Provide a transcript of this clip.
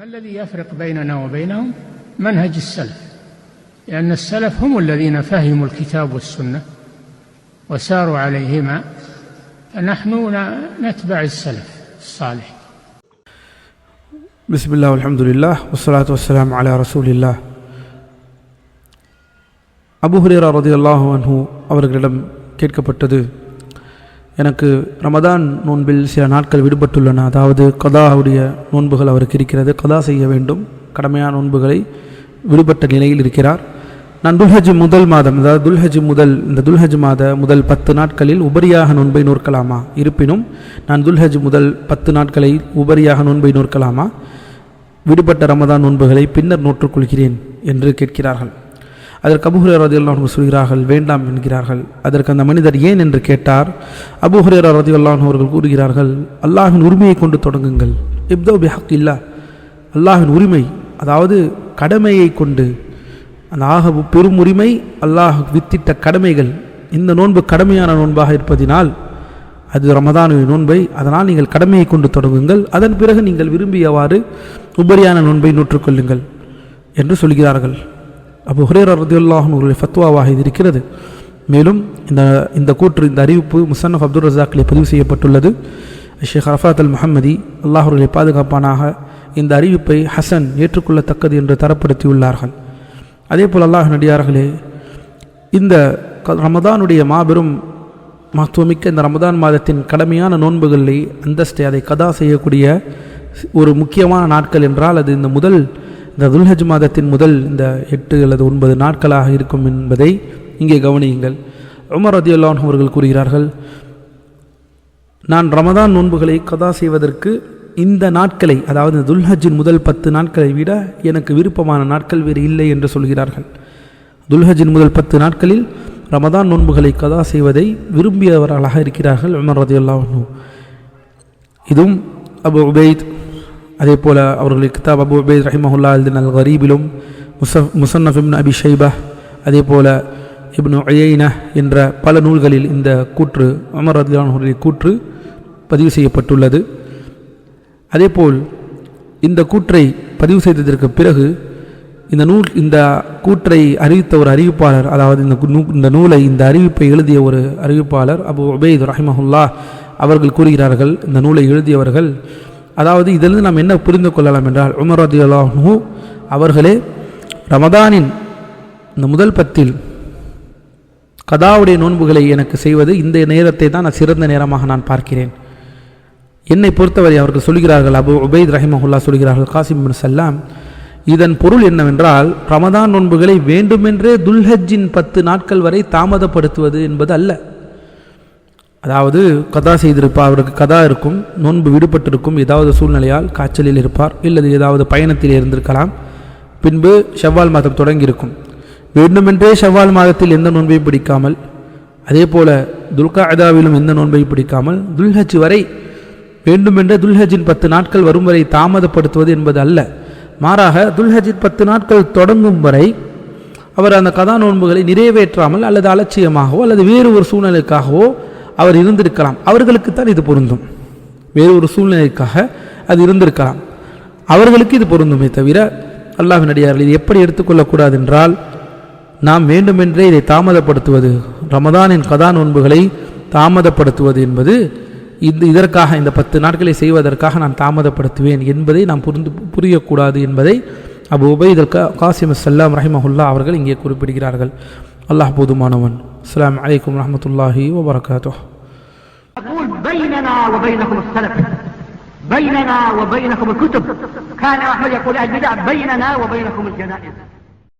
ما الذي يفرق بيننا وبينهم منهج السلف لأن السلف هم الذين فهموا الكتاب والسنة وساروا عليهما فنحن نتبع السلف الصالح بسم الله والحمد لله والصلاة والسلام على رسول الله அபு ஹுரேரா ரதியல்லாஹு அன்ஹு அவர்களிடம் கேட்கப்பட்டது எனக்கு ரமதான் நோன்பில் சில நாட்கள் விடுபட்டுள்ளன. அதாவது கதாவுடைய நோன்புகள் அவருக்கு இருக்கிறது. கதா செய்ய வேண்டும். கடமையான நோன்புகளை விடுபட்ட நிலையில் இருக்கிறார். நான் துல்ஹஜ் முதல் மாதம் அதாவது துல்ஹஜ் முதல் இந்த துல்ஹஜ் மாத முதல் பத்து நாட்களில் உபரியாக நோன்பை நோற்கலாமா? இருப்பினும் நான் துல்ஹஜ் முதல் பத்து நாட்களை உபரியாக நோன்பை நோற்கலாமா? விடுபட்ட ரமதான் நோன்புகளை பின்னர் நோற்றுக்கொள்கிறேன் என்று கேட்கிறார்கள். அதற்கு அபுஹுரேர் ரதியுல்லாஹு சொல்கிறார்கள் வேண்டாம் என்கிறார்கள். அதற்கு அந்த மனிதர் ஏன் என்று கேட்டார். அபுஹுரேரா ரதியுல்லாஹு அவர்கள் கூறுகிறார்கள் அல்லாஹின் உரிமையை கொண்டு தொடங்குங்கள். இப்தோ பிஹக் இல்லா அல்லாஹின் உரிமை அதாவது கடமையை கொண்டு அந்த ஆக பெரும் உரிமை அல்லாஹ் வித்திட்ட கடமைகள் இந்த நோன்பு கடமையான நோன்பாக இருப்பதினால் அது ரமதானுடைய நோன்பை அதனால் நீங்கள் கடமையை கொண்டு தொடங்குங்கள். அதன் பிறகு நீங்கள் விரும்பியவாறு உபரியான நோன்பை நூற்றுக்கொள்ளுங்கள் என்று சொல்கிறார்கள். அபு ஹுரேர் ரதியுல்லாஹன் ஒரு ஃபத்வாவாக இது இருக்கிறது. மேலும் இந்த இந்த கூற்று இந்த அறிவிப்பு முசன்னஃப் அப்துல் ரசாக்கிலே பதிவு செய்யப்பட்டுள்ளது. ஷேக் அரஃபாத் அல் முஹம்மதி அல்லாஹர்களை பாதுகாப்பானாக இந்த அறிவிப்பை ஹசன் ஏற்றுக்கொள்ளத்தக்கது என்று தரப்படுத்தியுள்ளார்கள். அதே போல் அல்லாஹ் நடிகார்களே இந்த ரமதானுடைய மாபெரும் மகத்துவமிக்க இந்த ரமதான் மாதத்தின் கடமையான நோன்புகளை அந்தஸ்தை அதை கதா செய்யக்கூடிய ஒரு முக்கியமான நாட்கள் என்றால் அது இந்த முதல் இந்த துல்ஹஜ் மாதத்தின் முதல் இந்த எட்டு அல்லது ஒன்பது நாட்களாக இருக்கும் என்பதை இங்கே கவனியுங்கள். உமர் ரதியுல்லான் அவர்கள் கூறுகிறார்கள் நான் ரமதான் நோன்புகளை கதா செய்வதற்கு இந்த நாட்களை அதாவது துல்ஹஜின் முதல் பத்து நாட்களை விட எனக்கு விருப்பமான நாட்கள் வேறு இல்லை என்று சொல்கிறார்கள். துல்ஹஜின் முதல் பத்து நாட்களில் ரமதான் நோன்புகளை கதா செய்வதை விரும்பியவர்களாக இருக்கிறார்கள் உமர் ரதியுல்லாஹூ இதுவும் அபு உபைத் அதே போல் அவர்களுடைய கிதாப் அபு உபேத் ரஹிமஹுல்லா அல்தின் அல் கரீபிலும் முசஃப் முசன்னஃப் இப்னு அபி ஷைபா அதே போல் இப்னு அயைனா என்ற பல நூல்களில் இந்த கூற்று அமர் ரதிலானுடைய கூற்று பதிவு செய்யப்பட்டுள்ளது. அதேபோல் இந்த கூற்றை பதிவு செய்ததற்கு பிறகு இந்த நூல் இந்த கூற்றை அறிவித்த ஒரு அறிவிப்பாளர் அதாவது இந்த இந்த நூலை இந்த அறிவிப்பை எழுதிய ஒரு அறிவிப்பாளர் அபு உபேத் ரஹிமஹுல்லா அவர்கள் கூறுகிறார்கள் இந்த நூலை எழுதியவர்கள் அதாவது இதிலிருந்து நாம் என்ன புரிந்து கொள்ளலாம் என்றால் உமர் அல்லாஹூ அவர்களே ரமதானின் இந்த முதல் பத்தில் கதாவுடைய நோன்புகளை எனக்கு செய்வது இந்த நேரத்தை தான் நான் சிறந்த நேரமாக நான் பார்க்கிறேன். என்னை பொறுத்தவரை அவர்கள் சொல்கிறார்கள் அபு உபைத் ரஹிமஹுல்லா சொல்கிறார்கள் காசிம் பின் சல்லாம் இதன் பொருள் என்னவென்றால் ரமதான் நோன்புகளை வேண்டுமென்றே துல்ஹஜ்ஜின் பத்து நாட்கள் வரை தாமதப்படுத்துவது என்பது அல்ல. அதாவது கதா செய்திருப்பார் அவருக்கு கதா இருக்கும் நோன்பு விடுபட்டிருக்கும் ஏதாவது சூழ்நிலையால் காய்ச்சலில் இருப்பார் இல்லது ஏதாவது பயணத்தில் இருந்திருக்கலாம். பின்பு செவ்வால் மாதம் தொடங்கியிருக்கும். வேண்டுமென்றே செவ்வால் மாதத்தில் எந்த நோன்பையும் பிடிக்காமல் அதே போல துல்கா அதாவிலும் எந்த நோன்பையும் பிடிக்காமல் துல்ஹஜ் வரை வேண்டுமென்றே துல்ஹஜின் பத்து நாட்கள் வரும் வரை தாமதப்படுத்துவது என்பது அல்ல. மாறாக துல்ஹஜின் பத்து நாட்கள் தொடங்கும் வரை அவர் அந்த கதா நோன்புகளை நிறைவேற்றாமல் அல்லது அலட்சியமாகவோ அல்லது வேறு ஒரு சூழ்நிலைக்காகவோ அவர் இருந்திருக்கலாம். அவர்களுக்குத்தான் இது பொருந்தும். வேறு ஒரு சூழ்நிலைக்காக அது இருந்திருக்கலாம். அவர்களுக்கு இது பொருந்துமே தவிர அல்லாஹின் அடியார்கள் இது எப்படி எடுத்துக்கொள்ளக்கூடாது என்றால் நாம் வேண்டுமென்றே இதை தாமதப்படுத்துவது ரமதானின் கதா நோன்புகளை தாமதப்படுத்துவது என்பது இது இதற்காக இந்த பத்து நாட்களை செய்வதற்காக நான் தாமதப்படுத்துவேன் என்பதை நாம் புரிந்து புரியக்கூடாது என்பதை அபு உபைதல் கா காசிம் சல்லாம் ரஹிமஹுல்லா அவர்கள் இங்கே குறிப்பிடுகிறார்கள். அல்லாஹ் போதுமானவன். அஸ்லாம் அலைக்கும் ரஹமத்துல்லாஹி வபரகாத்தோ بيننا وبينكم السلف. بيننا وبينكم الكتب. كان أحمد يقول البدع بيننا وبينكم الجنائز.